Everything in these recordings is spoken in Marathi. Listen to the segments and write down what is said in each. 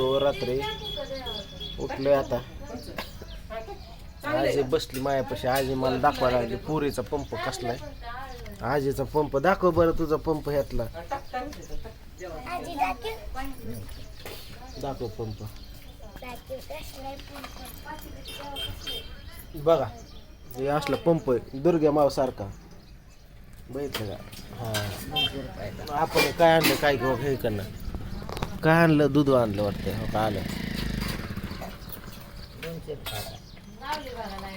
होतो रात्री उठलोय आता. आजी बसली मायापाशी. आजी मला दाखवायला लागली पुरीचा पंप कसलाय. आजीचा पंप दाखव बरं तुझा पंप ह्यातला. दाखव. दाखव पंप. दाखव बघा हे असला पंप दुर्गा माव सारखा बघितलं का? हा. आपण काय आणलं काय घेऊ हे करणं काय आणलं? दूध आणलं वाटतं हो का आलं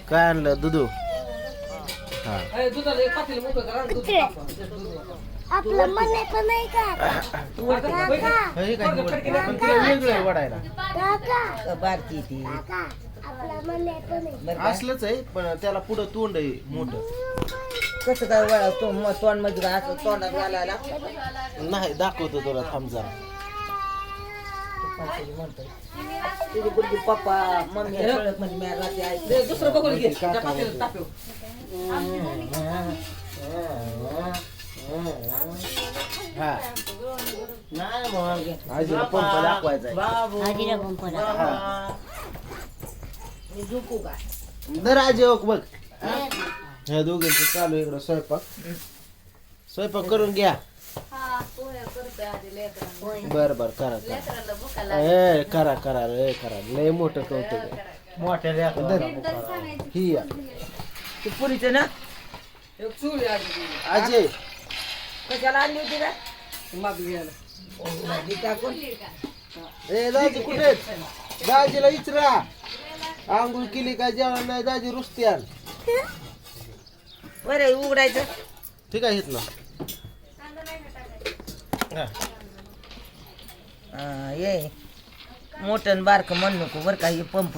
काय आणलं? दूध? हा. आपलं मन आहे पण नाही का? काका. हे काय निवड- पण तिला वेगळं आहे वडायला. काका. बारकी ती. काका आपलं मन आहे पण आहे. बरं का? असलंच आहे पण त्याला पुढं तोंड आहे मोठं. कसं काय वळा तो तोंडमध्ये असं तोंडात घालायला? नाही दाखवतो तुला थांब जरा. तुझी बुद्धी पप्पा मम्मी सगळं म्हणजे मी रात्री ऐकलं. दुसरं बघून घे काका म्हणते. हा नाही मग. आजीला पंप दाखवायचा आहे. आजीला पण पण. मी झोपू का दर आजी ओक बघ ह्या दोघींचं चालू आहे इकडं स्वयंपाक स्वयंपाक करून घ्या बर बर करा करा. ए करा करा रे करा. लय मोठं कौतुक आहे. मोठ्या दर. ही या. ते पुरीचं ना? अजय कशाला आणली होती का ती टाकून. ए दाजी कुठे आहेत? दाजीला इचरा. आंघोळ केली काय जेवण नाही दाजी रुसते आण बरं उघडायचं. ठीक आहे ना ये. मोठं बारक म्हण नको बरं का हे पंप.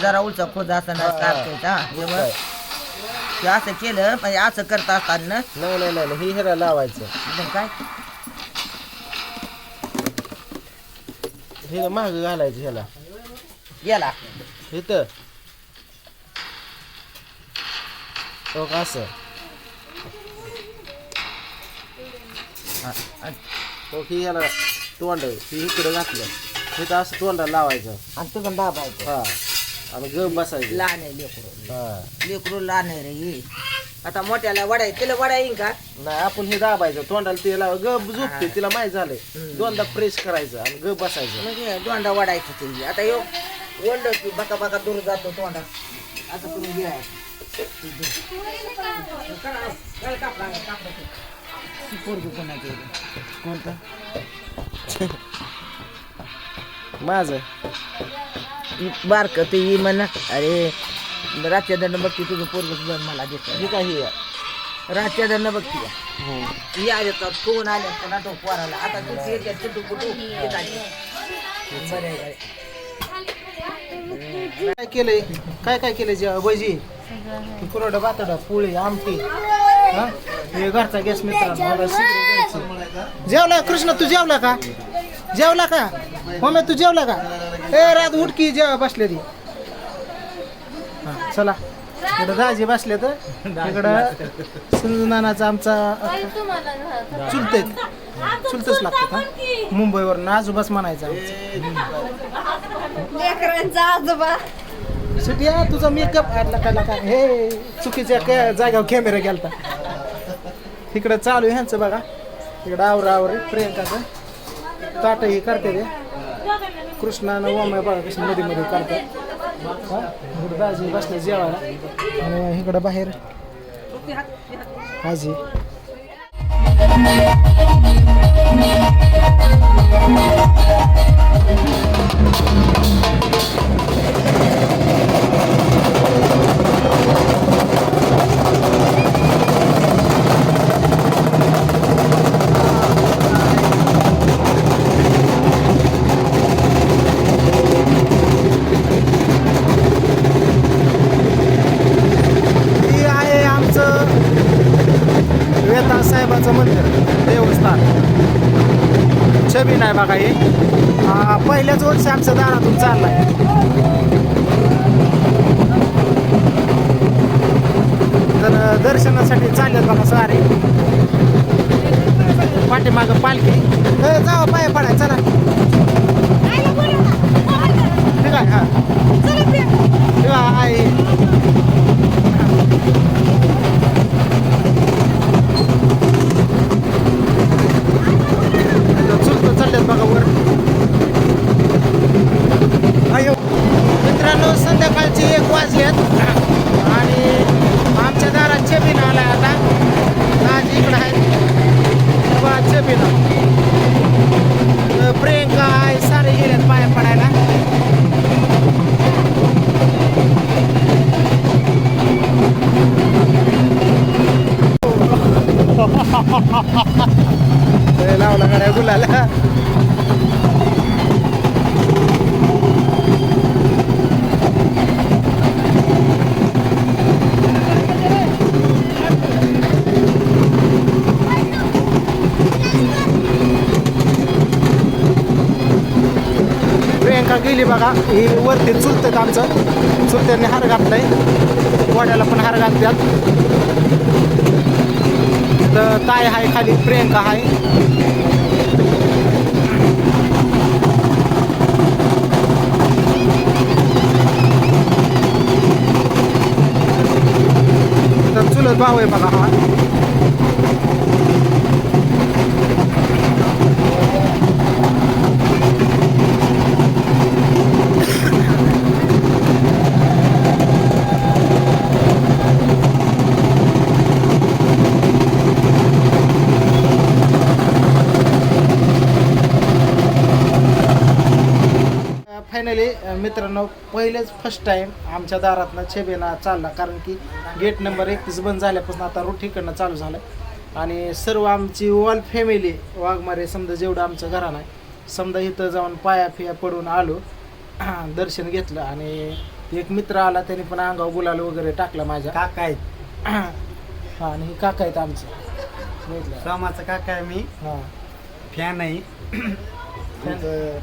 जरा उलचा खोद असताना टाकायचा हा, हे. असं केलं म्हणजे असं करत असताना नाही नाही नाही नाही, ही ह्याला लावायचं. मग काय? हे महाग घालायचं ह्याला. गेला इथं. असं? हा, आणि हो की ह्याला तोंड आहे हे इकडे घातलं. इथं असं तोंडाला लावायचं. आणि तुझं दाबायचं. हा. आणि गप बसायचं. लहान आहे लेकरू. हा. लेकरू लहान आहे रे हे. आता मोठ्याला वडाय तिला वडा येईन का? नाही आपण हे दाबायचं. तोंडाला ते लाव गप झोपते तिला माहीत झालंय. दोनदा प्रेस करायचं आणि गप बसायचं. म्हणजे दोंडा वडायचं ते. आता यो वंड की बका बका दूर जातो तोंडा. असं करून गिळायचं पोरगी कोणाची आहे? रे? कोणतं? माझं? ती बारक ते ही म्हणा अरे रातच्या दंड बघती तुझं पोरग मला देत. हे काय हे रातच्या दंड बघती हम्म. या येतात कोण आले पुन्हा तो पोराला. आता तू चिटू कुटू आली. बरं आहे, बरं आहे. काय केलंय? काय काय केलंय जेव्हा भजी कुरडा बातडा पोळी आमटी? हा? हे घरचा गॅस मित्रांनो मला घ्यायची. जेवला कृष्ण तू जेवला का? जेवला का? मम्मी तू जेवला का? ए रात उठकी जेवा बसले ती हा चला. इकडं दाजी बसले तर इकडं सुंदनाचा आमचा चुलते चुलतच लागतात हा. मुंबईवरून आजोबाच म्हणायचा लेकरांचा आजोबा. सुटिया ah, तुझा मेकअप आडला का हे चुकीच्या काय जाग्यावर कॅमेरा गेलता. तिकडं चालू आहे ह्यांचं बघा. इकडं आवरा आवर प्रियंकाचं. ताट हे करते ते कृष्णानं ओमय बघा कसं मध्ये मध्ये करतात हा इकडं जेवायला. आणि इकडं बाहेर. हाजी हे आहे आमचं वेता साहेबाचं मंदिर देवस्थान छबी नाही बघा हे. पहिल्याच वर्षी आमच्या दारातून चाललाय. तर दर्शनासाठी चालल्यात बघा सारे. पाठीमागं पालखी. जावा पाया पडा हे बघा हे वरती चुलतात आमचं. चुलत्यांनी हार घातलाय. वड्याला पण हार घालतात तर ताय हाय खाली? प्रियंका हाय तर चुलत भाव आहे बघा हा. फायनली मित्रांनो पहिलेच फर्स्ट टाइम आमच्या दारातनं छेबेना चालला. कारण की गेट नंबर एकतीस बंद झाल्यापासून आता ठिकाणं चालू झालं आणि सर्व आमची ऑल फॅमिली वाघमारे समजा जेवढं आमचं घराणं आहे समजा इथं जाऊन पाया फिया पडून आलो दर्शन घेतलं. आणि एक मित्र आला त्याने पण अंगावर गुलाल वगैरे टाकला माझ्या. काका आहेत. हा आणि हे काका आहेत आमचे? सोमाचा काका आहे मी. हा. फॅन आहे.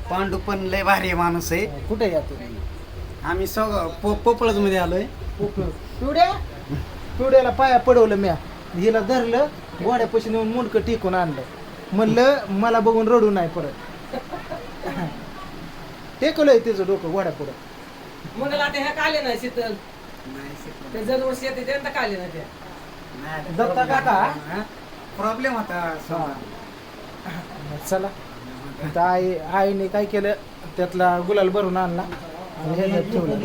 पांडू पण लय भारी माणूस आहे. कुठे या तुम्ही आम्ही सग पोपळच मध्ये आलोय. पिवड्या? पिवड्याला पाया पडवलं म्या. हिला धरलं गोड्यापाशी नेऊन मुंडकं टिकून आणलं. म्हणलं मला बघून रडू नाही परत टेकलंय तिचं डोकं गोड्या पुढं मग आता ह्या काले ना शीतल. ते दरवर्षी येते त्यांना काले ना त्या दत्ता काका? प्रॉब्लेम होता. चला. तर आई आईने काय केलं? त्यातला गुलाल भरून आणला आणि ह्याच्यात ठेवलं.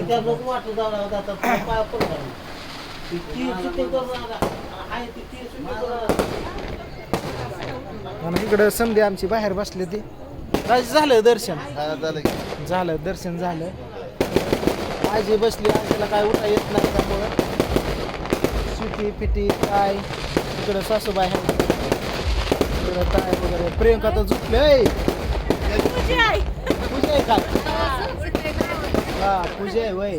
आणि इकडं समधी आमची बाहेर बसले ती. राज झालं दर्शन? झालं दर्शन झालं. आजी बसली आजीला काय उठा येत नाही त्यामुळं. सुटी पिटी काय? इकडं सासूबाई आहे इकडं काय वगैरे? प्रियंका तर झुकले पूजा आहे. का? हा पूजा आहे वय.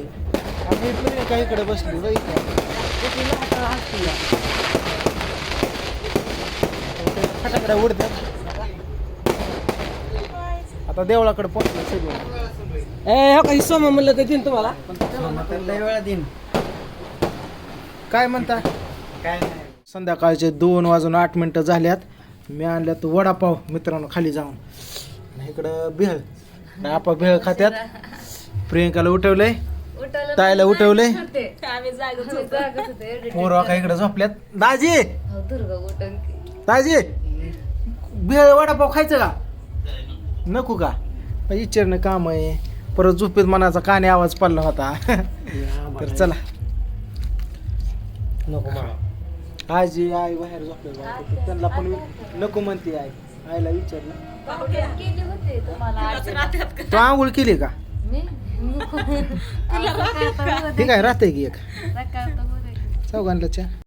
आणि प्रियंका इकडे बसली वय का. फटाकड्या उडतात. आता देवळाकडे पोहोचलं सगळं. ए हो काही सोमा म्हणलं तर देईन तुम्हाला. लय वेळा दिन काय म्हणता? काय नाही. संध्याकाळचे दोन वाजून आठ मिनटं झाल्यात. मी आणल्यात वडापाव मित्रांनो खाली जाऊन. आणि इकडं भेळ. आणि आपा भेळ खात्यात. प्रियंकाला उठवलंय. ताईला उठवलंय. पोरवा का इकडे झोपल्यात. दाजी! दाजी! भेळ वडापाव खायचं का? नको का? विचारणं काम आहे. परत झोपेत मनाचा काने आवाज पडला होता. तर चला. नको आजी आई बाहेर झोपले त्यांना पण नको म्हणते आई. आईला विचारलं. तू आंघोळ केली का? ठीक आहे राहते की एक. चौघांना चहा.